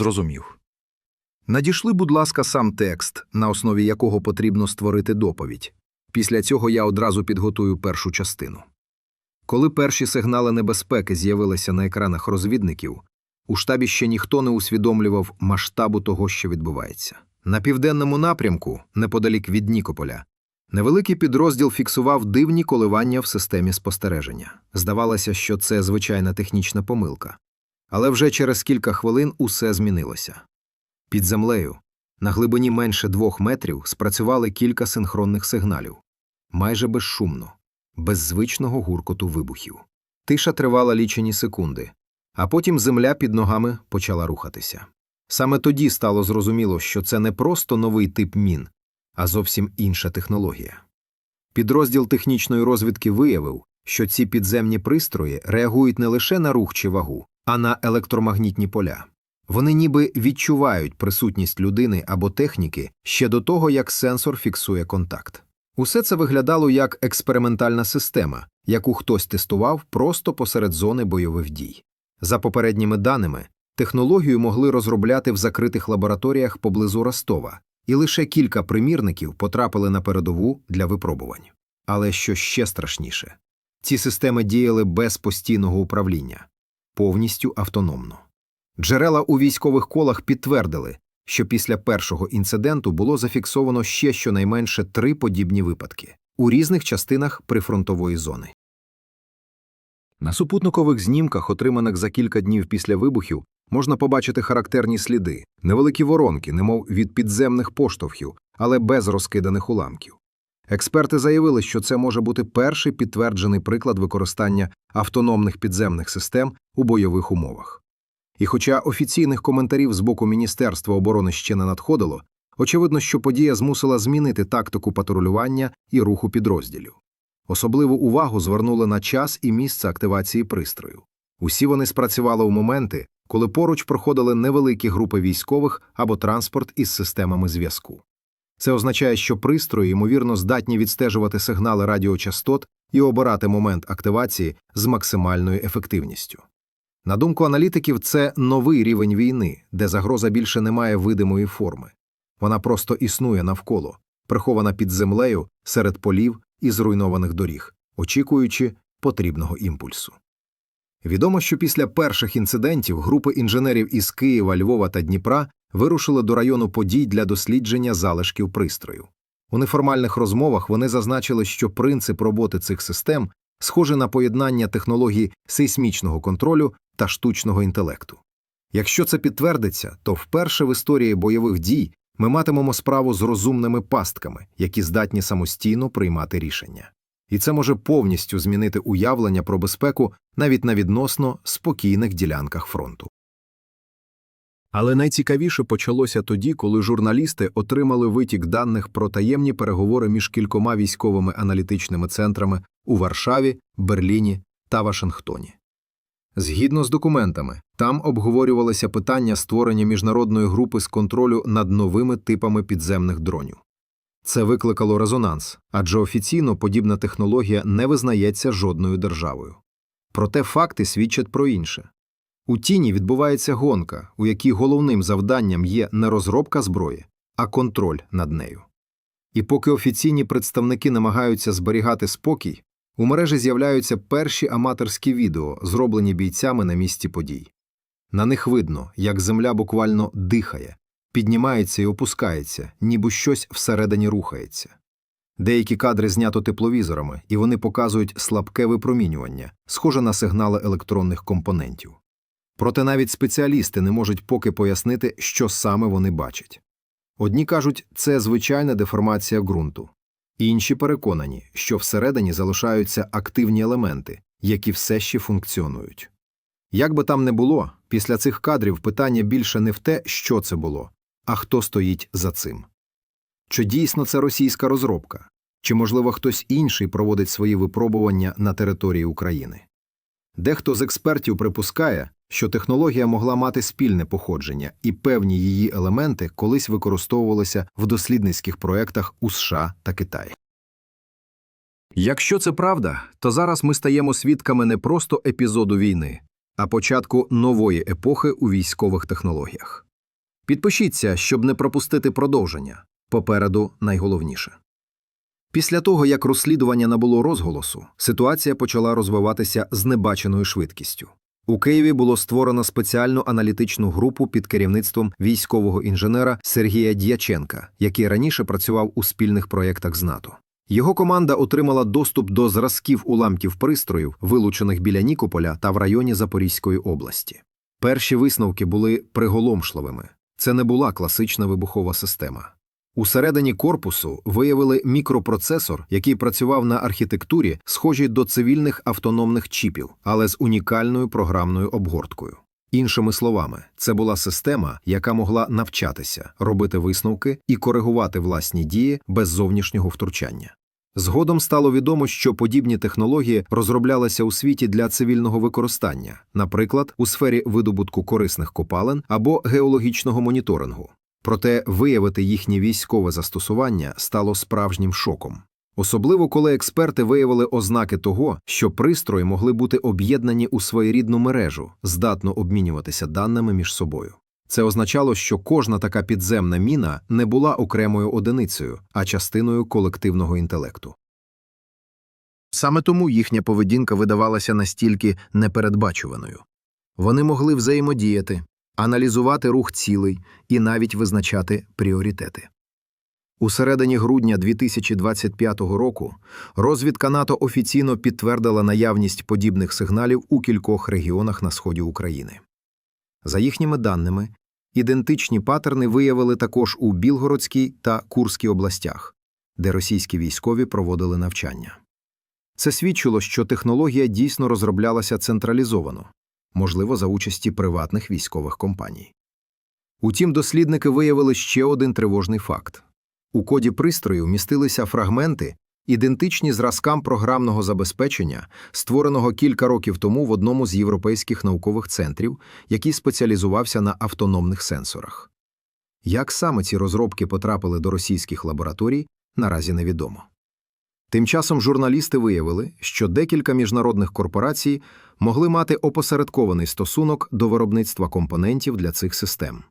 зрозумів. Надішли, будь ласка, сам текст, на основі якого потрібно створити доповідь. Після цього я одразу підготую першу частину. Коли перші сигнали небезпеки з'явилися на екранах розвідників, у штабі ще ніхто не усвідомлював масштабу того, що відбувається. На південному напрямку, неподалік від Нікополя, невеликий підрозділ фіксував дивні коливання в системі спостереження. Здавалося, що це звичайна технічна помилка. Але вже через кілька хвилин усе змінилося. Під землею, на глибині менше двох метрів, спрацювали кілька синхронних сигналів. Майже безшумно, без звичного гуркоту вибухів. Тиша тривала лічені секунди, а потім земля під ногами почала рухатися. Саме тоді стало зрозуміло, що це не просто новий тип мін, а зовсім інша технологія. Підрозділ технічної розвідки виявив, що ці підземні пристрої реагують не лише на рух чи вагу, а на електромагнітні поля. Вони ніби відчувають присутність людини або техніки ще до того, як сенсор фіксує контакт. Усе це виглядало як експериментальна система, яку хтось тестував просто посеред зони бойових дій. За попередніми даними, технологію могли розробляти в закритих лабораторіях поблизу Ростова, і лише кілька примірників потрапили на передову для випробувань. Але що ще страшніше, ці системи діяли без постійного управління, повністю автономно. Джерела у військових колах підтвердили, що після першого інциденту було зафіксовано ще щонайменше три подібні випадки у різних частинах прифронтової зони. На супутникових знімках, отриманих за кілька днів після вибухів, можна побачити характерні сліди, невеликі воронки, немов від підземних поштовхів, але без розкиданих уламків. Експерти заявили, що це може бути перший підтверджений приклад використання автономних підземних систем у бойових умовах. І хоча офіційних коментарів з боку Міністерства оборони ще не надходило, очевидно, що подія змусила змінити тактику патрулювання і руху підрозділів. Особливу увагу звернули на час і місце активації пристрою. Усі вони спрацювали у моменти, коли поруч проходили невеликі групи військових або транспорт із системами зв'язку. Це означає, що пристрої, ймовірно, здатні відстежувати сигнали радіочастот і обирати момент активації з максимальною ефективністю. На думку аналітиків, це новий рівень війни, де загроза більше не має видимої форми. Вона просто існує навколо, прихована під землею серед полів і зруйнованих доріг, очікуючи потрібного імпульсу. Відомо, що після перших інцидентів групи інженерів із Києва, Львова та Дніпра вирушили до району подій для дослідження залишків пристрою. У неформальних розмовах вони зазначили, що принцип роботи цих систем схожий на поєднання технологій сейсмічного контролю та штучного інтелекту. Якщо це підтвердиться, то вперше в історії бойових дій ми матимемо справу з розумними пастками, які здатні самостійно приймати рішення. І це може повністю змінити уявлення про безпеку навіть на відносно спокійних ділянках фронту. Але найцікавіше почалося тоді, коли журналісти отримали витік даних про таємні переговори між кількома військовими аналітичними центрами у Варшаві, Берліні та Вашингтоні. Згідно з документами, там обговорювалося питання створення міжнародної групи з контролю над новими типами підземних дронів. Це викликало резонанс, адже офіційно подібна технологія не визнається жодною державою. Проте факти свідчать про інше. У тіні відбувається гонка, у якій головним завданням є не розробка зброї, а контроль над нею. І поки офіційні представники намагаються зберігати спокій, у мережі з'являються перші аматорські відео, зроблені бійцями на місці подій. На них видно, як земля буквально дихає, піднімається і опускається, ніби щось всередині рухається. Деякі кадри знято тепловізорами, і вони показують слабке випромінювання, схоже на сигнали електронних компонентів. Проте навіть спеціалісти не можуть поки пояснити, що саме вони бачать. Одні кажуть, це звичайна деформація ґрунту, інші переконані, що всередині залишаються активні елементи, які все ще функціонують. Як би там не було, після цих кадрів питання більше не в те, що це було, а хто стоїть за цим. Чи дійсно це російська розробка, чи, можливо, хтось інший проводить свої випробування на території України. Дехто з експертів припускає, що технологія могла мати спільне походження, і певні її елементи колись використовувалися в дослідницьких проєктах у США та Китаї. Якщо це правда, то зараз ми стаємо свідками не просто епізоду війни, а початку нової епохи у військових технологіях. Підпишіться, щоб не пропустити продовження. Попереду найголовніше. Після того, як розслідування набуло розголосу, ситуація почала розвиватися з небаченою швидкістю. У Києві було створено спеціальну аналітичну групу під керівництвом військового інженера Сергія Дяченка, який раніше працював у спільних проєктах з НАТО. Його команда отримала доступ до зразків уламків пристроїв, вилучених біля Нікополя та в районі Запорізької області. Перші висновки були приголомшливими. Це не була класична вибухова система. Усередині корпусу виявили мікропроцесор, який працював на архітектурі, схожій до цивільних автономних чіпів, але з унікальною програмною обгорткою. Іншими словами, це була система, яка могла навчатися, робити висновки і коригувати власні дії без зовнішнього втручання. Згодом стало відомо, що подібні технології розроблялися у світі для цивільного використання, наприклад, у сфері видобутку корисних копалин або геологічного моніторингу. Проте виявити їхнє військове застосування стало справжнім шоком. Особливо коли експерти виявили ознаки того, що пристрої могли бути об'єднані у своєрідну мережу, здатно обмінюватися даними між собою. Це означало, що кожна така підземна міна не була окремою одиницею, а частиною колективного інтелекту. Саме тому їхня поведінка видавалася настільки непередбачуваною. Вони могли взаємодіяти, аналізувати рух цілей і навіть визначати пріоритети. У середині грудня 2025 року розвідка НАТО офіційно підтвердила наявність подібних сигналів у кількох регіонах на сході України. За їхніми даними, ідентичні патерни виявили також у Білгородській та Курській областях, де російські військові проводили навчання. Це свідчило, що технологія дійсно розроблялася централізовано, можливо, за участі приватних військових компаній. Утім, дослідники виявили ще один тривожний факт. У коді пристрою містилися фрагменти, ідентичні зразкам програмного забезпечення, створеного кілька років тому в одному з європейських наукових центрів, який спеціалізувався на автономних сенсорах. Як саме ці розробки потрапили до російських лабораторій, наразі невідомо. Тим часом журналісти виявили, що декілька міжнародних корпорацій могли мати опосередкований стосунок до виробництва компонентів для цих систем.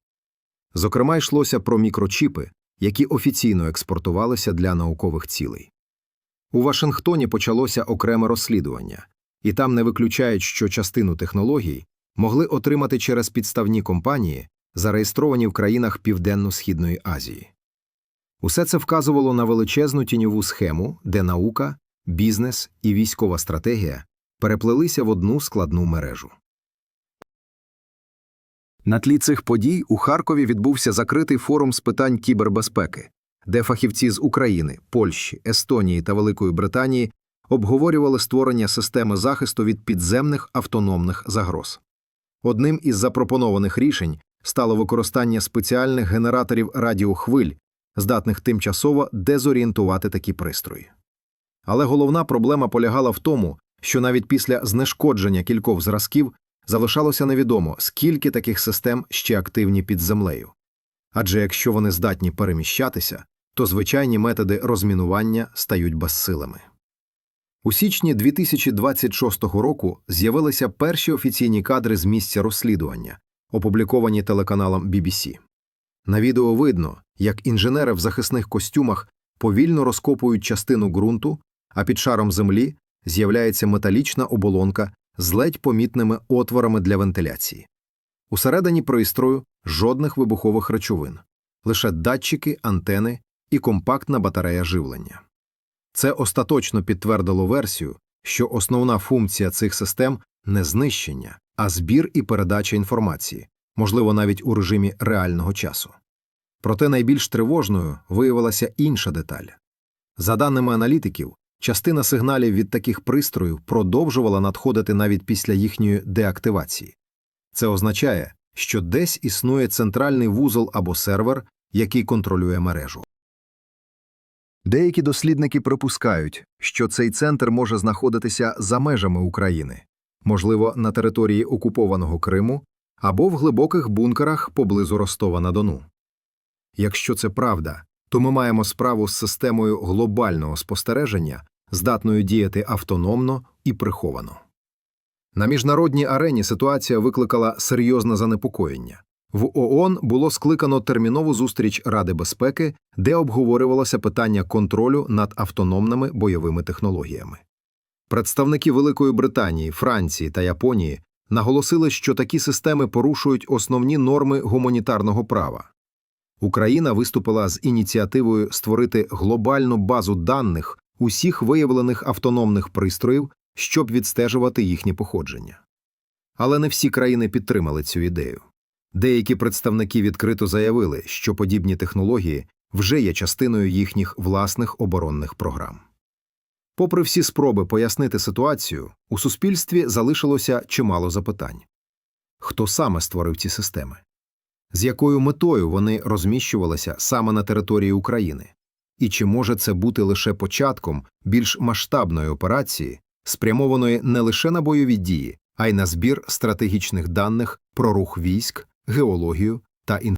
Зокрема, йшлося про мікрочіпи, які офіційно експортувалися для наукових цілей. У Вашингтоні почалося окреме розслідування, і там не виключають, що частину технологій могли отримати через підставні компанії, зареєстровані в країнах Південно-Східної Азії. Усе це вказувало на величезну тіньову схему, де наука, бізнес і військова стратегія переплелися в одну складну мережу. На тлі цих подій у Харкові відбувся закритий форум з питань кібербезпеки, де фахівці з України, Польщі, Естонії та Великої Британії обговорювали створення системи захисту від підземних автономних загроз. Одним із запропонованих рішень стало використання спеціальних генераторів радіохвиль, здатних тимчасово дезорієнтувати такі пристрої. Але головна проблема полягала в тому, що навіть після знешкодження кількох зразків залишалося невідомо, скільки таких систем ще активні під землею. Адже якщо вони здатні переміщатися, то звичайні методи розмінування стають безсилими. У січні 2026 року з'явилися перші офіційні кадри з місця розслідування, опубліковані телеканалом BBC. На відео видно, як інженери в захисних костюмах повільно розкопують частину ґрунту, а під шаром землі з'являється металічна оболонка з ледь помітними отворами для вентиляції. Усередині пристрою жодних вибухових речовин, лише датчики, антени і компактна батарея живлення. Це остаточно підтвердило версію, що основна функція цих систем не знищення, а збір і передача інформації, можливо, навіть у режимі реального часу. Проте найбільш тривожною виявилася інша деталь. За даними аналітиків, частина сигналів від таких пристроїв продовжувала надходити навіть після їхньої деактивації. Це означає, що десь існує центральний вузол або сервер, який контролює мережу. Деякі дослідники припускають, що цей центр може знаходитися за межами України, можливо, на території окупованого Криму або в глибоких бункерах поблизу Ростова на Дону. Якщо це правда, то ми маємо справу з системою глобального спостереження, здатною діяти автономно і приховано. На міжнародній арені ситуація викликала серйозне занепокоєння. В ООН було скликано термінову зустріч Ради безпеки, де обговорювалося питання контролю над автономними бойовими технологіями. Представники Великої Британії, Франції та Японії наголосили, що такі системи порушують основні норми гуманітарного права. Україна виступила з ініціативою створити глобальну базу даних усіх виявлених автономних пристроїв, щоб відстежувати їхнє походження. Але не всі країни підтримали цю ідею. Деякі представники відкрито заявили, що подібні технології вже є частиною їхніх власних оборонних програм. Попри всі спроби пояснити ситуацію, у суспільстві залишилося чимало запитань. Хто саме створив ці системи? З якою метою вони розміщувалися саме на території України? І чи може це бути лише початком більш масштабної операції, спрямованої не лише на бойові дії, а й на збір стратегічних даних про рух військ, геологію та інформацію?